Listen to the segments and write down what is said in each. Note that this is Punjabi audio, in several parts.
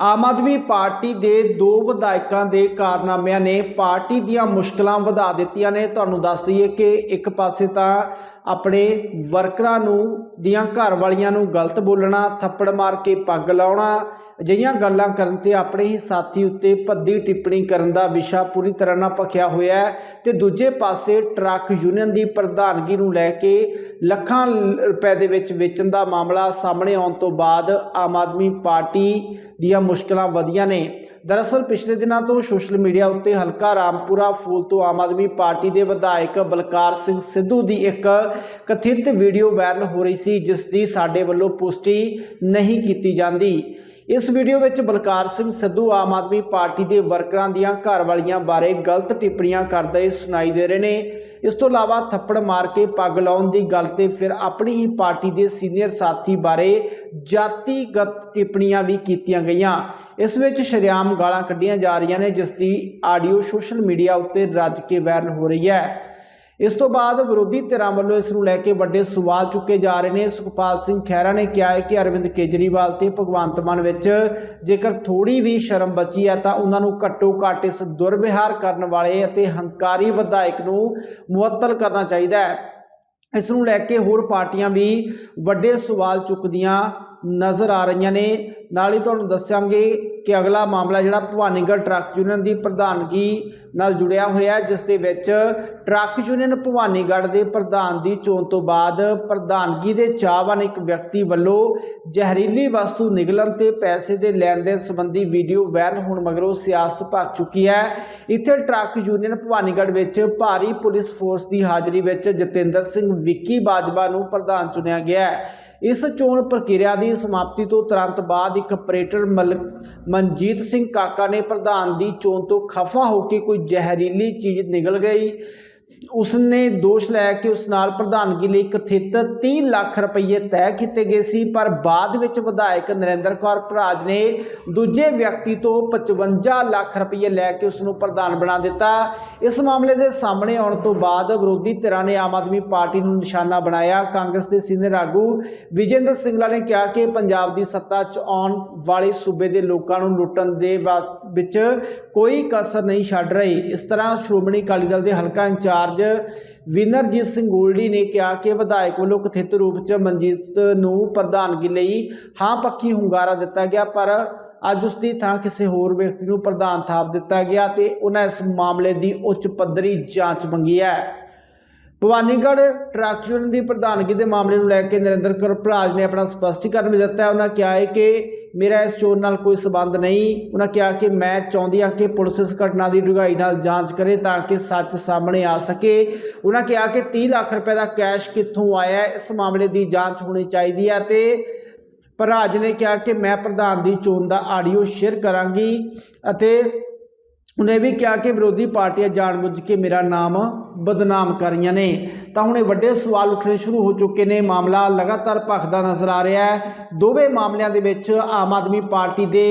ਆਮ ਆਦਮੀ ਪਾਰਟੀ ਦੇ ਦੋ ਵਿਧਾਇਕਾਂ ਦੇ ਕਾਰਨਾਮਿਆਂ ਨੇ ਪਾਰਟੀ ਦੀਆਂ ਮੁਸ਼ਕਲਾਂ ਵਧਾ ਦਿੱਤੀਆਂ ਨੇ। ਤੁਹਾਨੂੰ ਦੱਸ ਦਈਏ ਕਿ ਇੱਕ ਪਾਸੇ ਤਾਂ ਆਪਣੇ ਵਰਕਰਾਂ ਨੂੰ ਦੀਆਂ ਘਰ ਵਾਲੀਆਂ ਨੂੰ ਗਲਤ ਬੋਲਣਾ, ਥੱਪੜ ਮਾਰ ਕੇ ਪੱਗ ਲਾਉਣਾ ਅਜਿਹੀਆਂ ਗੱਲਾਂ ਕਰਨ ਤੇ ਆਪਣੇ ਹੀ ਸਾਥੀ ਉੱਤੇ ਭੱਦੀ ਟਿੱਪਣੀ ਕਰਨ ਦਾ ਵਿਸ਼ਾ ਪੂਰੀ ਤਰ੍ਹਾਂ ਨਾਲ ਭਖਿਆ ਹੋਇਆ ਹੈ ਤੇ ਦੂਜੇ ਪਾਸੇ ਟਰੱਕ ਯੂਨੀਅਨ ਦੀ ਪ੍ਰਧਾਨਗੀ ਨੂੰ ਲੈ ਕੇ ਲੱਖਾਂ ਰੁਪਏ ਦੇ ਵਿੱਚ ਵੇਚਣ ਦਾ ਮਾਮਲਾ ਸਾਹਮਣੇ ਆਉਣ ਤੋਂ ਬਾਅਦ ਆਮ ਆਦਮੀ ਪਾਰਟੀ ਦੀਆਂ ਮੁਸ਼ਕਲਾਂ ਵਧੀਆਂ ਨੇ। ਦਰਅਸਲ ਪਿਛਲੇ ਦਿਨਾਂ ਤੋਂ ਸੋਸ਼ਲ ਮੀਡੀਆ ਉੱਤੇ ਹਲਕਾ ਰਾਮਪੁਰਾ, ਫੂਲ ਤੋਂ ਆਮ ਆਦਮੀ ਪਾਰਟੀ ਦੇ ਵਿਧਾਇਕ ਬਲਕਾਰ ਸਿੰਘ ਸਿੱਧੂ ਦੀ ਇੱਕ ਕਥਿਤ ਵੀਡੀਓ ਵਾਇਰਲ ਹੋ ਰਹੀ ਸੀ, ਜਿਸ ਦੀ ਸਾਡੇ ਵੱਲੋਂ ਪੁਸ਼ਟੀ ਨਹੀਂ ਕੀਤੀ ਜਾਂਦੀ। ਇਸ ਵੀਡੀਓ ਵਿੱਚ ਬਲਕਾਰ ਸਿੰਘ ਸਿੱਧੂ ਆਮ ਆਦਮੀ ਪਾਰਟੀ ਦੇ ਵਰਕਰਾਂ ਦੀਆਂ ਘਰਵਾਲੀਆਂ ਬਾਰੇ ਗਲਤ ਟਿੱਪਣੀਆਂ ਕਰਦੇ ਸੁਣਾਈ ਦੇ ਰਹੇ ਨੇ। ਇਸ ਤੋਂ ਇਲਾਵਾ ਥੱਪੜ ਮਾਰ ਕੇ ਪੱਗ ਲਾਉਣ ਦੀ ਗੱਲ ਤੇ ਫਿਰ ਆਪਣੀ ਹੀ ਪਾਰਟੀ ਦੇ ਸੀਨੀਅਰ ਸਾਥੀ ਬਾਰੇ ਜਾਤੀਗਤ ਟਿੱਪਣੀਆਂ ਵੀ ਕੀਤੀਆਂ ਗਈਆਂ। ਇਸ ਵਿੱਚ ਸ਼ਰੇਆਮ ਗਾਲਾਂ ਕੱਢੀਆਂ ਜਾ ਰਹੀਆਂ ਨੇ, ਜਿਸ ਦੀ ਆਡੀਓ ਸੋਸ਼ਲ ਮੀਡੀਆ ਉੱਤੇ ਰੱਜ ਕੇ ਵਾਇਰਲ ਹੋ ਰਹੀ ਹੈ। ਇਸ ਤੋਂ ਬਾਅਦ ਵਿਰੋਧੀ ਧਿਰਾਂ ਵੱਲੋਂ ਇਸ ਨੂੰ ਲੈ ਕੇ ਵੱਡੇ ਸਵਾਲ ਚੁੱਕੇ ਜਾ ਰਹੇ ਨੇ। ਸੁਖਪਾਲ ਸਿੰਘ ਖਹਿਰਾ ਨੇ ਕਿਹਾ ਹੈ ਕਿ ਅਰਵਿੰਦ ਕੇਜਰੀਵਾਲ ਤੇ ਭਗਵੰਤ ਮਾਨ ਵਿੱਚ ਜੇਕਰ ਥੋੜੀ ਵੀ ਸ਼ਰਮ ਬਚੀ ਹੈ, ਤਾਂ ਉਹਨਾਂ ਨੂੰ ਘੱਟੋ ਘੱਟ ਇਸ ਦੁਰਵਿਹਾਰ ਕਰਨ ਵਾਲੇ ਅਤੇ ਹੰਕਾਰੀ ਵਿਧਾਇਕ ਨੂੰ ਮੁਅੱਤਲ ਕਰਨਾ ਚਾਹੀਦਾ ਹੈ। ਇਸ ਨੂੰ ਲੈ ਕੇ ਹੋਰ ਪਾਰਟੀਆਂ ਵੀ ਵੱਡੇ ਸਵਾਲ ਚੁੱਕਦੀਆਂ ਨਜ਼ਰ ਆ ਰਹੀਆਂ ਨੇ। ਨਾਲ ਹੀ ਤੁਹਾਨੂੰ ਦੱਸਾਂਗੇ ਕਿ ਅਗਲਾ ਮਾਮਲਾ ਜਿਹੜਾ ਭਵਾਨੀਗੜ੍ਹ ਟਰੱਕ ਯੂਨੀਅਨ ਦੀ ਪ੍ਰਧਾਨਗੀ ਨਾਲ ਜੁੜਿਆ ਹੋਇਆ ਹੈ, ਜਿਸ ਦੇ ਵਿੱਚ ਟਰੱਕ ਯੂਨੀਅਨ ਭਵਾਨੀਗੜ੍ਹ ਦੇ ਪ੍ਰਧਾਨ ਦੀ ਚੋਣ ਤੋਂ ਬਾਅਦ ਪ੍ਰਧਾਨਗੀ ਦੇ ਚਾਹਵਾਨ ਇੱਕ ਵਿਅਕਤੀ ਵੱਲੋਂ ਜ਼ਹਿਰੀਲੀ ਵਸਤੂ ਨਿਗਲਣ ਤੇ ਪੈਸੇ ਦੇ ਲੈਣ ਦੇਣ ਸੰਬੰਧੀ ਵੀਡੀਓ ਵਾਇਰਲ ਹੋਣ ਮਗਰੋਂ ਸਿਆਸਤ ਭਖ ਚੁੱਕੀ ਹੈ। ਇੱਥੇ ਟਰੱਕ ਯੂਨੀਅਨ ਭਵਾਨੀਗੜ੍ਹ ਵਿੱਚ ਭਾਰੀ ਪੁਲਿਸ ਫੋਰਸ ਦੀ ਹਾਜ਼ਰੀ ਵਿੱਚ ਜਤਿੰਦਰ ਸਿੰਘ ਵਿੱਕੀ ਬਾਜਵਾ ਨੂੰ ਪ੍ਰਧਾਨ ਚੁਣਿਆ ਗਿਆ ਹੈ। ਇਸ ਚੋਣ ਪ੍ਰਕਿਰਿਆ ਦੀ ਸਮਾਪਤੀ ਤੋਂ ਤੁਰੰਤ ਬਾਅਦ ਇੱਕ ਆਪਰੇਟਰ ਮਲ ਮਨਜੀਤ ਸਿੰਘ ਕਾਕਾ ਨੇ ਪ੍ਰਧਾਨ ਦੀ ਚੋਣ ਤੋਂ ਖਫਾ ਹੋ ਕੇ ਕੋਈ ਜ਼ਹਿਰੀਲੀ ਚੀਜ਼ ਨਿਗਲ ਗਈ। ਉਸਨੇ ਦੋਸ਼ ਲਾਇਆ ਕਿ ਉਸ ਨਾਲ ਪ੍ਰਧਾਨਗੀ ਲਈ ਕਥਿਤ 30 ਲੱਖ ਰੁਪਏ ਤੈਅ ਕੀਤੇ ਗਏ ਸੀ, ਪਰ ਬਾਅਦ ਵਿੱਚ ਵਿਧਾਇਕ ਨਰਿੰਦਰ ਕੌਰ ਭਰਾਜ ਨੇ ਦੂਜੇ ਵਿਅਕਤੀ ਤੋਂ 55 ਲੱਖ ਰੁਪਏ ਲੈ ਕੇ ਉਸ ਨੂੰ ਪ੍ਰਧਾਨ ਬਣਾ ਦਿੱਤਾ। ਇਸ ਮਾਮਲੇ ਦੇ ਸਾਹਮਣੇ ਆਉਣ ਤੋਂ ਬਾਅਦ ਵਿਰੋਧੀ ਧਿਰਾਂ ਨੇ ਆਮ ਆਦਮੀ ਪਾਰਟੀ ਨੂੰ ਨਿਸ਼ਾਨਾ ਬਣਾਇਆ। ਕਾਂਗਰਸ ਦੇ ਸੀਨੀਅਰ ਆਗੂ ਵਿਜੇਂਦਰ ਸਿੰਗਲਾ ਨੇ ਕਿਹਾ ਕਿ ਪੰਜਾਬ ਦੀ ਸੱਤਾ 'ਚ ਆਉਣ ਵਾਲੇ ਸੂਬੇ ਦੇ ਲੋਕਾਂ ਨੂੰ ਲੁੱਟਣ ਦੇ ਵਾ- ਵਿੱਚ ਕੋਈ ਕਸਰ ਨਹੀਂ ਛੱਡ ਰਹੀ। ਇਸ ਤਰ੍ਹਾਂ ਸ਼੍ਰੋਮਣੀ ਅਕਾਲੀ ਦਲ ਦੇ ਹਲਕਾ ਇੰਚਾਰਜ ਵਿਨਰਜੀਤ ਸਿੰਘ ਗੋਲਡੀ ਨੇ ਕਿਹਾ ਕਿ ਵਿਧਾਇਕ ਵੱਲੋਂ ਕਥਿਤ ਰੂਪ 'ਚ ਮਨਜੀਤ ਨੂੰ ਪ੍ਰਧਾਨਗੀ ਲਈ ਹਾਂ ਪੱਕੀ ਹੁੰਗਾਰਾ ਦਿੱਤਾ ਗਿਆ, ਪਰ ਅੱਜ ਉਸ ਦੀ ਥਾਂ ਕਿਸੇ ਹੋਰ ਵਿਅਕਤੀ ਨੂੰ ਪ੍ਰਧਾਨ ਥਾਪ ਦਿੱਤਾ ਗਿਆ ਤੇ ਉਹਨਾਂ ਇਸ ਮਾਮਲੇ ਦੀ ਉੱਚ ਪੱਧਰੀ ਜਾਂਚ ਮੰਗੀ ਹੈ। ਭਵਾਨੀਗੜ੍ਹ ਟਰੱਕ ਯੂਨੀਅਨ ਦੀ ਪ੍ਰਧਾਨਗੀ ਦੇ ਮਾਮਲੇ ਨੂੰ ਲੈ ਕੇ ਨਰਿੰਦਰ ਕੌਰ ਭਰਾਜ ਨੇ ਆਪਣਾ ਸਪਸ਼ਟੀਕਰਨ ਵੀ ਦਿੱਤਾ। ਹੈ ਉਹਨਾਂ ਕਿਹਾ ਹੈ ਕਿ ਮੇਰਾ ਇਸ ਚੋਣ ਨਾਲ ਕੋਈ ਸਬੰਧ ਨਹੀਂ। ਉਹਨਾਂ ਕਿਹਾ ਕਿ ਮੈਂ ਚਾਹੁੰਦੀ ਹਾਂ ਕਿ ਪੁਲਿਸ ਇਸ ਘਟਨਾ ਦੀ ਡੂੰਘਾਈ ਨਾਲ ਜਾਂਚ ਕਰੇ ਤਾਂ ਕਿ ਸੱਚ ਸਾਹਮਣੇ ਆ ਸਕੇ। ਉਹਨਾਂ ਕਿਹਾ ਕਿ 30 ਲੱਖ ਰੁਪਏ ਦਾ ਕੈਸ਼ ਕਿੱਥੋਂ ਆਇਆ ਇਸ ਮਾਮਲੇ ਦੀ ਜਾਂਚ ਹੋਣੀ ਚਾਹੀਦੀ ਹੈ ਤੇ ਭਰਾਜ ਨੇ ਕਿਹਾ ਕਿ ਮੈਂ ਪ੍ਰਧਾਨ ਦੀ ਚੋਣ ਦਾ ਆਡੀਓ ਸ਼ੇਅਰ ਕਰਾਂਗੀ ਅਤੇ ਉਹਨੇ ਵੀ ਕਿਹਾ ਕਿ ਵਿਰੋਧੀ ਪਾਰਟੀਆਂ ਜਾਣਬੁੱਝ ਕੇ ਮੇਰਾ ਨਾਮ ਬਦਨਾਮ ਕਰ ਰਹੀਆਂ ਨੇ। ਤਾਂ ਹੁਣ ਇਹ ਵੱਡੇ ਸਵਾਲ ਉੱਠਣੇ ਸ਼ੁਰੂ ਹੋ ਚੁੱਕੇ ਨੇ। ਮਾਮਲਾ ਲਗਾਤਾਰ ਭਖਦਾ ਨਜ਼ਰ ਆ ਰਿਹਾ ਹੈ। ਦੋਵੇਂ ਮਾਮਲਿਆਂ ਦੇ ਵਿੱਚ ਆਮ ਆਦਮੀ ਪਾਰਟੀ ਦੇ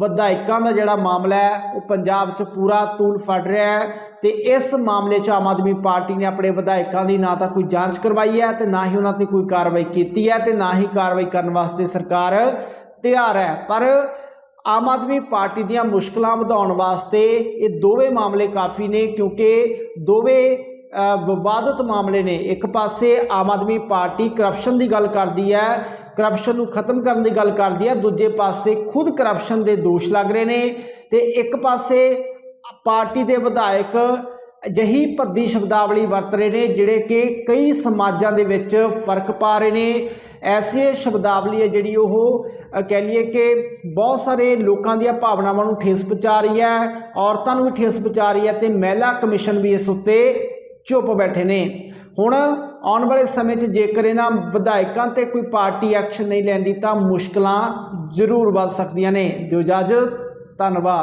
ਵਿਧਾਇਕਾਂ ਦਾ ਜਿਹੜਾ ਮਾਮਲਾ ਹੈ, ਉਹ ਪੰਜਾਬ 'ਚ ਪੂਰਾ ਤੂਲ ਫੜ ਰਿਹਾ ਹੈ ਤੇ ਇਸ ਮਾਮਲੇ 'ਚ ਆਮ ਆਦਮੀ ਪਾਰਟੀ ਨੇ ਆਪਣੇ ਵਿਧਾਇਕਾਂ ਦੀ ਨਾ ਤਾਂ ਕੋਈ ਜਾਂਚ ਕਰਵਾਈ ਹੈ ਤੇ ਨਾ ਹੀ ਉਹਨਾਂ ਤੇ ਕੋਈ ਕਾਰਵਾਈ ਕੀਤੀ ਹੈ ਤੇ ਨਾ ਹੀ ਕਾਰਵਾਈ ਕਰਨ ਵਾਸਤੇ ਸਰਕਾਰ ਤਿਆਰ ਹੈ। ਪਰ ਆਮ ਆਦਮੀ ਪਾਰਟੀ ਦੀਆਂ ਮੁਸ਼ਕਲਾਂ ਵਧਾਉਣ ਵਾਸਤੇ ਇਹ ਦੋਵੇਂ ਮਾਮਲੇ ਕਾਫੀ ਨੇ ਕਿਉਂਕਿ ਦੋਵੇਂ ਵਿਵਾਦਤ ਮਾਮਲੇ ਨੇ। ਇੱਕ ਪਾਸੇ ਆਮ ਆਦਮੀ ਪਾਰਟੀ ਕਰਪਸ਼ਨ ਦੀ ਗੱਲ ਕਰਦੀ ਹੈ ਕਰਪਸ਼ਨ ਨੂੰ ਖਤਮ ਕਰਨ ਦੀ ਗੱਲ ਕਰਦੀ ਹੈ, ਦੂਜੇ ਪਾਸੇ ਖੁਦ ਕਰਪਸ਼ਨ ਦੇ ਦੋਸ਼ ਲੱਗ ਰਹੇ ਨੇ ਤੇ ਇੱਕ ਪਾਸੇ ਪਾਰਟੀ ਦੇ ਵਿਧਾਇਕ ਅਜਿਹੀ ਭੱਦੀ ਸ਼ਬਦਾਵਲੀ ਵਰਤ ਰਹੇ ਨੇ ਜਿਹੜੇ ਕਿ ਕਈ ਸਮਾਜਾਂ ਦੇ ਵਿੱਚ ਫ਼ਰਕ ਪਾ ਰਹੇ ਨੇ। ਐਸੀ ਸ਼ਬਦਾਵਲੀ ਹੈ ਜਿਹੜੀ ਉਹ ਕਹਿ ਲਈਏ ਕਿ ਬਹੁਤ ਸਾਰੇ ਲੋਕਾਂ ਦੀਆਂ ਭਾਵਨਾਵਾਂ ਨੂੰ ਠੇਸ ਪਹੁੰਚਾ ਰਹੀ ਹੈ, ਔਰਤਾਂ ਨੂੰ ਵੀ ਠੇਸ ਪਹੁੰਚਾ ਰਹੀ ਹੈ ਤੇ ਮਹਿਲਾ ਕਮਿਸ਼ਨ ਵੀ ਇਸ ਉੱਤੇ ਚੁੱਪ ਬੈਠੇ ਨੇ। ਹੁਣ ਆਉਣ ਵਾਲੇ ਸਮੇਂ 'ਚ ਜੇਕਰ ਇਹਨਾਂ ਵਿਧਾਇਕਾਂ ਤੇ ਕੋਈ ਪਾਰਟੀ ਐਕਸ਼ਨ ਨਹੀਂ ਲੈਂਦੀ ਤਾਂ ਮੁਸ਼ਕਲਾਂ ਜ਼ਰੂਰ ਵੱਧ ਸਕਦੀਆਂ ਨੇ। ਦਿਓ ਇਜਾਜ਼ਤ ਧੰਨਵਾਦ।